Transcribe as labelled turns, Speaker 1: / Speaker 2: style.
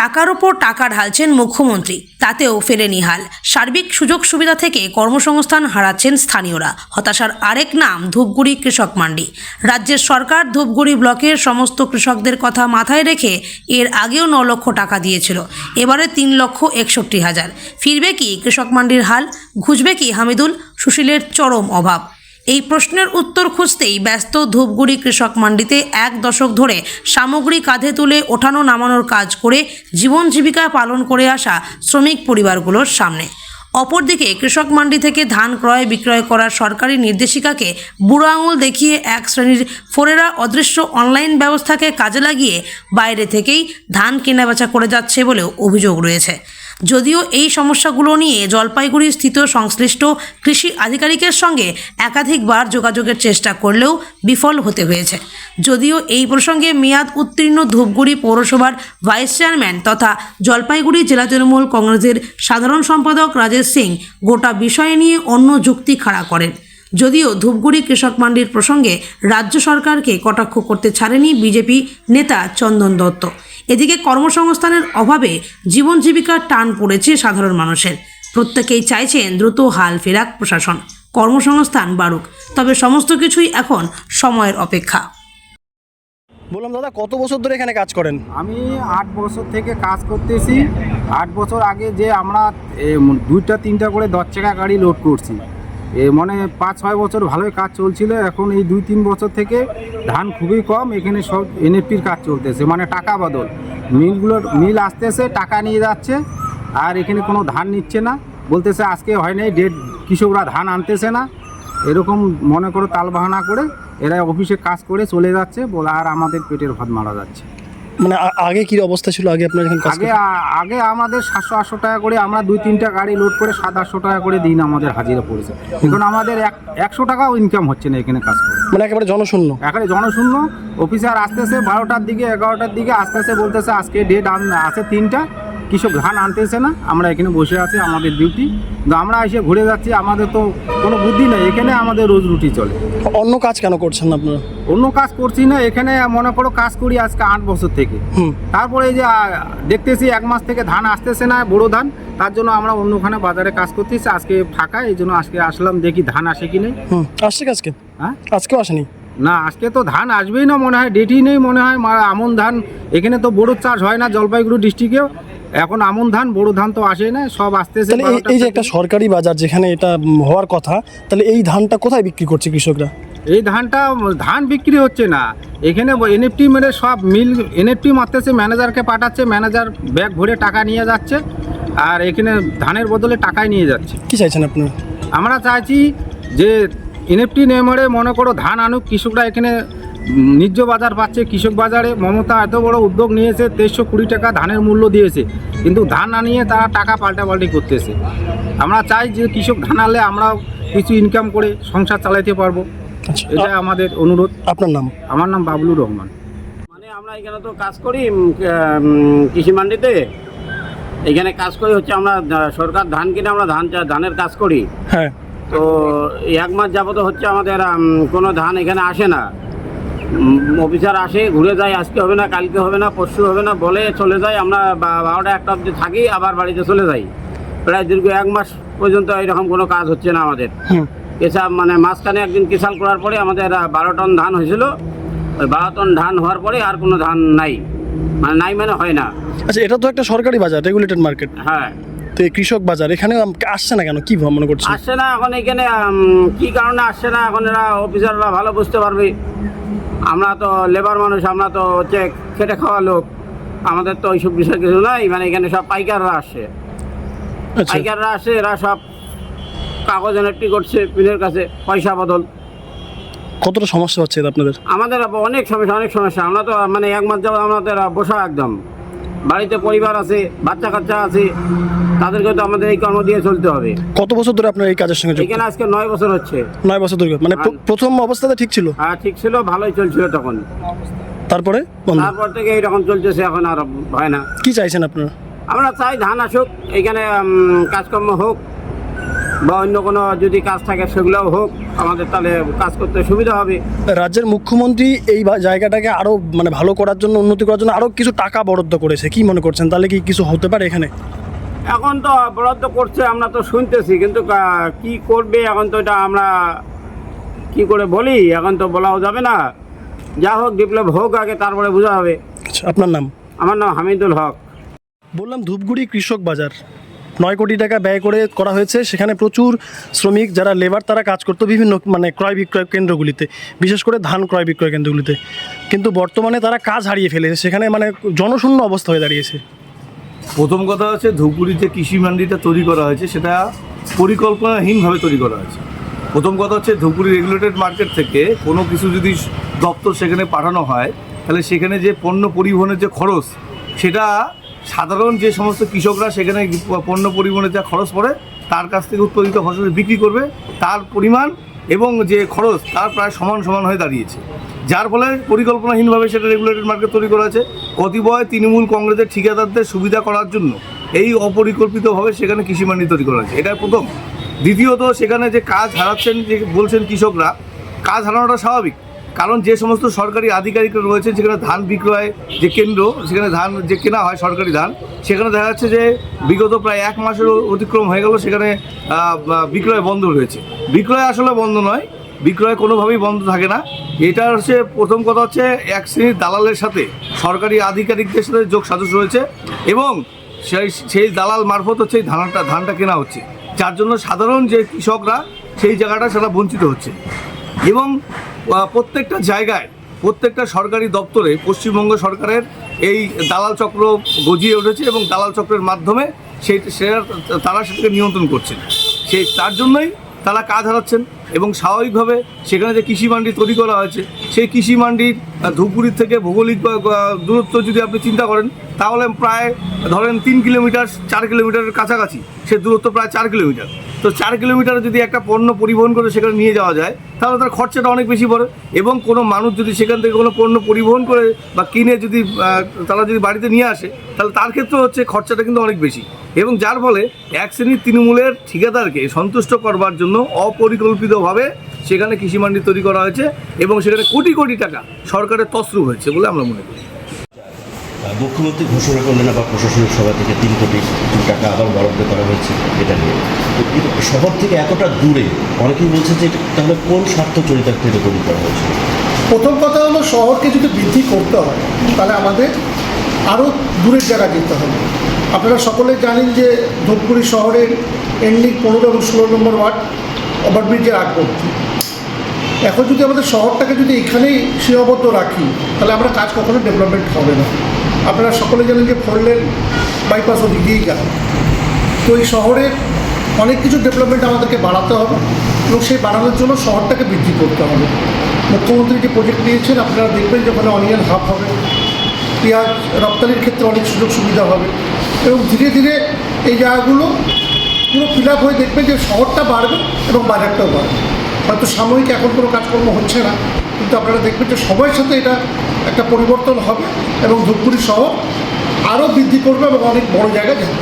Speaker 1: টাকার ওপর টাকা ঢালছেন মুখ্যমন্ত্রী, তাতেও ফেরেনি হাল। সার্বিক সুযোগ সুবিধা থেকে কর্মসংস্থান হারাচ্ছেন স্থানীয়রা। হতাশার আরেক নাম ধূপগুড়ি কৃষক মান্ডি। রাজ্যের সরকার ধূপগুড়ি ব্লকের সমস্ত কৃষকদের কথা মাথায় রেখে এর আগেও ন লক্ষ টাকা দিয়েছিল। এবারে তিন লক্ষ একষট্টি হাজার। ফিরবে কি কৃষক মান্ডির হাল? ঘুষবে কি হামিদুল? সুশীলের চরম অভাব। এই প্রশ্নের উত্তর খুঁজতেই ব্যস্ত ধূপগুড়ি কৃষক মান্ডিতে এক দশক ধরে সামগ্রী কাঁধে তুলে ওঠানো নামানোর কাজ করে জীবন জীবিকা পালন করে আসা শ্রমিক পরিবারগুলোর সামনে। অপরদিকে কৃষক মান্ডি থেকে ধান ক্রয় বিক্রয় করার সরকারি নির্দেশিকাকে বুড়ো আঙুল দেখিয়ে এক শ্রেণির ফোরেরা অদৃশ্য অনলাইন ব্যবস্থাকে কাজে লাগিয়ে বাইরে থেকেই ধান কেনাবেচা করে যাচ্ছে বলেও অভিযোগ রয়েছে। যদিও এই সমস্যাগুলো নিয়ে জলপাইগুড়ি স্থিত সংশ্লিষ্ট কৃষি আধিকারিকের সঙ্গে একাধিকবার যোগাযোগের চেষ্টা করলেও বিফল হতে হয়েছে। যদিও এই প্রসঙ্গে মেয়াদ উত্তীর্ণ ধূপগুড়ি পৌরসভার ভাইস চেয়ারম্যান তথা জলপাইগুড়ি জেলা তৃণমূল কংগ্রেসের সাধারণ সম্পাদক রাজেশ সিং গোটা বিষয় নিয়ে অন্য যুক্তি খাড়া করেন। যদিও ধূপগুড়ি কৃষক মান্ডির প্রসঙ্গে রাজ্য সরকারকে কটাক্ষ করতে ছাড়েনি বিজেপি নেতা চন্দন দত্ত। এদিকে কর্মসংস্থানের অভাবে জীবন জীবিকার টান পড়েছে সাধারণ মানুষের। প্রত্যেকেই চাইছেন দ্রুত হাল ফেরাক প্রশাসন। কর্মসংস্থান বাড়ুক তবে সমস্ত কিছুই এখন সময়ের অপেক্ষা।
Speaker 2: বললাম দাদা কত বছর ধরে এখানে কাজ করেন?
Speaker 3: আমি আট বছর থেকে কাজ করতেছি। আট বছর আগে যে আমরা দুইটা তিনটা করে দশ চাকা গাড়ি লোড করছি। এ মানে পাঁচ ছয় বছর ভালোই কাজ চলছিল। এখন এই দুই তিন বছর থেকে ধান খুবই কম, এখানে সব এনএফটির কাজ চলতেছে মানে টাকা বদল। মিলগুলোর মিল আসতেছে, টাকা নিয়ে যাচ্ছে, আর এখানে কোনো ধান নিচ্ছে না। বলতেছে আজকে হয় নাই, ডেট কৃষকরা ধান আনতেছে না। এরকম মনে করো তালবাহানা করে, এরা অফিসে কাজ করে চলে যাচ্ছে, বলে আর আমাদের পেটের ভাত মারা যাচ্ছে।
Speaker 2: মানে আগে কি অবস্থা ছিল? আগে আপনার এখানে
Speaker 3: আগে আগে আমাদের সাতশো আটশো টাকা করে আমরা দুই তিনটা গাড়ি লোড করে সাত আটশো টাকা করে দিন আমাদের হাজিরা পড়েছে। এখন আমাদের এক- একশো টাকাও ইনকাম হচ্ছে না এখানে কাজ করে।
Speaker 2: মানে একেবারে জনশূন্য।
Speaker 3: একেবারে জনশূন্য। অফিসার আসতেছে বারোটার দিকে এগারোটার দিকে আসতেছে বলতেছে আজকে ডেট আছে তিনটা। কৃষক ধান আনতেছে না আমরা এখানে বসে আছি আমাদের ডিউটি কিন্তু আমরা এসে ঘুরে যাচ্ছি আমাদের তো কোনো বুদ্ধি নেই এখানে আমাদের রোজ রুটি চলে।
Speaker 2: অন্য কাজ কেন করছেন না আপনারা?
Speaker 3: অন্য কাজ করছি না এখানে মনে করো কাজ করি আজকে আট বছর থেকে। তারপরে এই যে দেখতেছি এক মাস থেকে ধান আসতেছে না বড় ধান তার জন্য আমরা অন্যখানে বাজারে কাজ করতেছি আজকে ফাঁকা এই জন্য আজকে আসলাম দেখি ধান আসে কি নেই।
Speaker 2: আসছে আজকে?
Speaker 3: হ্যাঁ?
Speaker 2: আজকেও আসেনি?
Speaker 3: না আজকে তো ধান আসবেই না মনে হয় ডেটই নেই মনে হয় আমন ধান এখানে তো বড় চাষ হয় না জলপাইগুড়ি ডিস্ট্রিক্টেও এখন আমন ধান বড় ধান তো আসে না সব আসতেছে
Speaker 2: এই- যে একটা সরকারি বাজার যেখানে এটা হওয়ার কথা তাহলে এই ধানটা কোথায় বিক্রি করছে কৃষকরা?
Speaker 3: এই ধানটা ধান বিক্রি হচ্ছে না। এখানে এনএফটি মেরে সব মিল এনএফটি মারতেছে ম্যানেজারকে পাঠাচ্ছে ম্যানেজার ব্যাগ ভরে টাকা নিয়ে যাচ্ছে আর এখানে ধানের বদলে টাকাই নিয়ে যাচ্ছে।
Speaker 2: কি চাইছেন আপনি?
Speaker 3: আমরা চাইছি যে এনএফটি নেমরে মনে করো ধান আনুক কৃষকরা এখানে ন্যায্য বাজার পাচ্ছে কৃষক বাজারে। মমতা এত বড় উদ্যোগ নিয়েছে তেইশশো কুড়ি টাকা ধানের মূল্য দিয়েছে। কিন্তু ধান না নিয়ে তারা টাকা পাল্টাপাল্টি করতেছে। আমরা চাই যে কৃষক ধান আনলে আমরাও কিছু ইনকাম করে সংসার চালাইতে পারব।
Speaker 2: আচ্ছা।
Speaker 3: এটা আমাদের অনুরোধ।
Speaker 2: আপনার নাম?
Speaker 3: আমার নাম বাবলুর রহমান।
Speaker 4: মানে আমরা এখানে তো কাজ করি কৃষি মান্ডিতে। এখানে কাজ করি হচ্ছে আমরা সরকার ধান কিনে আমরা ধান চা- ধানের কাজ করি।
Speaker 2: হ্যাঁ।
Speaker 4: তো এক মাস যাবত হচ্ছে আমাদের কোনো ধান এখানে আসে না। অফিসার আসে ঘুরে যায় আজকে হবে না কালকে হবে না পরশু হবে না বলে চলে যায় আমরা বারোটা একটা অবধি থাকি আবার বাড়িতে চলে যাই। প্রায় দীর্ঘ এক মাস পর্যন্ত এরকম কোনো কাজ হচ্ছে না আমাদের। কেসাব মানে মাঝখানে একদিন কেসাল করার পরে আমাদের বারো টন ধান হয়েছিল। ওই বারো টন ধান হওয়ার পরে আর কোনো ধান নাই। মানে নাই মানে হয় না।
Speaker 2: আচ্ছা এটা তো একটা সরকারি বাজার রেগুলেটেড মার্কেট
Speaker 4: হ্যাঁ।
Speaker 2: তো এই কৃষক বাজার এখানে আসছে না কেন? কি ভাব মনে করছেন?
Speaker 4: আসছে না এখন এখানে কি কারণে আসছে না? এখন এরা অফিসাররা ভালো বুঝতে পারবে। আমরা তো লেবার মানুষ আমরা তো হচ্ছে খেটে খাওয়া লোক। আমাদের তো ওইসব বিষয় কিছু নাই মানে এখানে সব পাইকাররা আসছে
Speaker 2: আচ্ছা।
Speaker 4: পাইকাররা আসে এরা সব কাগজ এনএফটি করছে পিনের কাছে পয়সা বদল।
Speaker 2: কতটা সমস্যা হচ্ছে আপনাদের?
Speaker 4: আমাদের অনেক সমস্যা অনেক সমস্যা। আমরা তো মানে এক মাস যাব আমাদের বসা একদম। বাড়িতে পরিবার আছে বাচ্চা কাচ্চা আছে তাদেরকে তো আমাদের এই কর্ম দিয়ে চলতে হবে।
Speaker 2: কত বছর ধরে আপনার এই কাজের সঙ্গে যুক্ত?
Speaker 4: এখানে আজকে নয় বছর হচ্ছে।
Speaker 2: নয় বছর ধরে। মানে প্র- প্রথম অবস্থাতে ঠিক ছিল?
Speaker 4: হ্যাঁ ঠিক ছিল ভালোই চলছিল তখন।
Speaker 2: তারপরে?
Speaker 4: তারপর থেকে এইরকম চলতেছে এখন আর হয় না।
Speaker 2: কি চাইছেন আপনারা?
Speaker 4: আমরা চাই ধান আসুক এখানে কাজকর্ম হোক বা অন্য কোনো যদি কাজ থাকে সেগুলোও হোক আমাদের তাহলে কাজ করতে সুবিধা হবে।
Speaker 2: রাজ্যের মুখ্যমন্ত্রী এই জায়গাটাকে আরও মানে ভালো করার জন্য উন্নতি করার জন্য আরও কিছু টাকা বরাদ্দ করেছে কি মনে করছেন? তাহলে কি কিছু হতে পারে এখানে?
Speaker 4: এখন তো বরাদ্দ করছে আমরা তো শুনতেছি কিন্তু কা- করবে এখন তো এটা আমরা কি করে বলি? এখন তো বলাও যাবে না। যা হোক ডেভেলপ হোক আগে তারপরে বোঝা হবে।
Speaker 2: আচ্ছা আপনার নাম?
Speaker 4: আমার নাম হামিদুল হক।
Speaker 2: বললাম ধূপগুড়ি কৃষক বাজার। নয় কোটি টাকা ব্যয় করে করা হয়েছে। সেখানে প্রচুর শ্রমিক, যারা লেবার তারা কাজ করতো বিভিন্ন মানে ক্রয় বিক্রয় কেন্দ্রগুলিতে। বিশেষ করে ধান ক্রয় বিক্রয় কেন্দ্রগুলিতে। কিন্তু বর্তমানে তারা কাজ হারিয়ে ফেলেছে। সেখানে মানে জনশূন্য অবস্থা হয়ে দাঁড়িয়েছে।
Speaker 5: প্রথম কথা হচ্ছে ধূপগুড়ির যে কৃষি মান্ডিটা তৈরি করা হয়েছে। সেটা পরিকল্পনাহীনভাবে তৈরি করা হয়েছে। প্রথম কথা হচ্ছে ধূপগুড়ি রেগুলেটেড মার্কেট থেকে কোনো কিছু যদি দপ্তর সেখানে পাঠানো হয়, তাহলে সেখানে যে পণ্য পরিবহনের যে খরচ, সেটা সাধারণ যে সমস্ত কৃষকরা সেখানে পণ্য পরিবহনের যা খরচ পড়ে, তার কাছ থেকে উৎপাদিত ফসল বিক্রি করবে, তার পরিমাণ এবং যে খরচ, তার প্রায় সমান সমান হয়ে দাঁড়িয়েছে। যার ফলে পরিকল্পনাহীনভাবে সেটা রেগুলেটেড মার্কেট তৈরি করা আছে। কতিপয় তৃণমূল কংগ্রেসের ঠিকাদারদের সুবিধা করার জন্য এই অপরিকল্পিতভাবে সেখানে কৃষি মান্ডি তৈরি করা হয়েছে। এটা প্রথম। দ্বিতীয়ত, সেখানে যে কাজ হারাচ্ছেন যে বলছেন কৃষকরা, কাজ হারানোটা স্বাভাবিক। কারণ যে সমস্ত সরকারি আধিকারিকরা রয়েছেন সেখানে ধান বিক্রয় যে কেন্দ্র, সেখানে ধান যে কেনা হয় সরকারি ধান, সেখানে দেখা যাচ্ছে যে বিগত প্রায় এক মাসের অতিক্রম হয়ে গেল, সেখানে বিক্রয় বন্ধ রয়েছে। বিক্রয় আসলে বন্ধ নয়, বিক্রয় কোনোভাবেই বন্ধ থাকে না। এটা হচ্ছে প্রথম কথা হচ্ছে এক শ্রেণির দালালের সাথে সরকারি আধিকারিকদের সাথে যোগ সাজস রয়েছে এবং সেই সেই দালাল মারফত হচ্ছে ধানটা ধানটা কেনা হচ্ছে। যার জন্য সাধারণ যে কৃষকরা সেই জায়গাটা সেটা বঞ্চিত হচ্ছে। এবং প্রত্যেকটা জায়গায়, প্রত্যেকটা সরকারি দপ্তরে পশ্চিমবঙ্গ সরকারের এই দালাল চক্র গজিয়ে উঠেছে এবং দালাল চক্রের মাধ্যমে সেই সেটা তারা সেটাকে নিয়ন্ত্রণ করছেন। সেই তার জন্যই তারা কাজ হারাচ্ছেন। এবং স্বাভাবিকভাবে সেখানে যে কৃষি মান্ডি তৈরি করা হয়েছে, সেই কৃষি মান্ডির ধূপগুড়ির থেকে ভৌগোলিক দূরত্ব যদি আপনি চিন্তা করেন, তাহলে প্রায় ধরেন তিন কিলোমিটার, চার কিলোমিটারের কাছাকাছি, সে দূরত্ব প্রায় চার কিলোমিটার। তো চার কিলোমিটারে যদি একটা পণ্য পরিবহন করে সেখানে নিয়ে যাওয়া যায়, তাহলে তার খরচাটা অনেক বেশি পড়ে এবং কোনো মানুষ যদি সেখান থেকে কোনো পণ্য পরিবহন করে বা কিনে যদি তারা যদি বাড়িতে নিয়ে আসে, তাহলে তার ক্ষেত্রে হচ্ছে খরচাটা কিন্তু অনেক বেশি। এবং যার ফলে এক শ্রেণির তৃণমূলের ঠিকাদারকে সন্তুষ্ট করবার জন্য অপরিকল্পিতভাবে সেখানে কৃষি মান্ডি তৈরি করা হয়েছে এবং সেখানে কোটি কোটি টাকা সরকারের তসরু হয়েছে বলে আমরা মনে করি।
Speaker 6: মুখ্যমন্ত্রী ঘোষণা করলেন আবার প্রশাসনিক সভা থেকে তিন কোটি টাকা আবার বরাদ্দ করা হয়েছে এটা নিয়ে। শহর থেকে এতটা দূরে অনেকেই বলছে যে এটা তাহলে কোন স্বার্থ চরিতার্থে এটা তৈরি করা হয়েছে?
Speaker 7: প্রথম কথা হলো শহরকে যদি বৃদ্ধি করতে হয় তাহলে আমাদের আরও দূরের জায়গায় যেতে হবে। আপনারা সকলে জানেন যে ধূপগুড়ি শহরের এন্ডিং পনেরো এবং ষোলো নম্বর ওয়ার্ড ওভারব্রিজের আগবর্তী এখন যদি আমাদের শহরটাকে যদি এখানেই সীমাবদ্ধ রাখি, তাহলে আমরা কাজ কখনো ডেভেলপমেন্ট হবে না। আপনারা সকলে জানেন যে ফোর লেন বাইপাস ওদিক দিয়েই গেল তো এই শহরের অনেক কিছু ডেভেলপমেন্ট আমাদেরকে বাড়াতে হবে এবং সেই বাড়ানোর জন্য শহরটাকে বৃদ্ধি করতে হবে। মুখ্যমন্ত্রী যে প্রজেক্ট নিয়েছেন, আপনারা দেখবেন যে ওখানে অনিয়ন হাব হবে, পেঁয়াজ রপ্তানির ক্ষেত্রে অনেক সুযোগ সুবিধা হবে এবং ধীরে ধীরে এই জায়গাগুলো পুরো ফিল আপ হয়ে দেখবে যে শহরটা বাড়বে এবং বাজারটাও বাড়বে। হয়তো সাময়িক এখন কোনো কাজকর্ম হচ্ছে না, কিন্তু আপনারা দেখবেন যে সময়ের সাথে এটা একটা পরিবর্তন হবে এবং ধূপগুড়ি শহর আরও বৃদ্ধি করবে এবং অনেক বড় জায়গায় যাবে।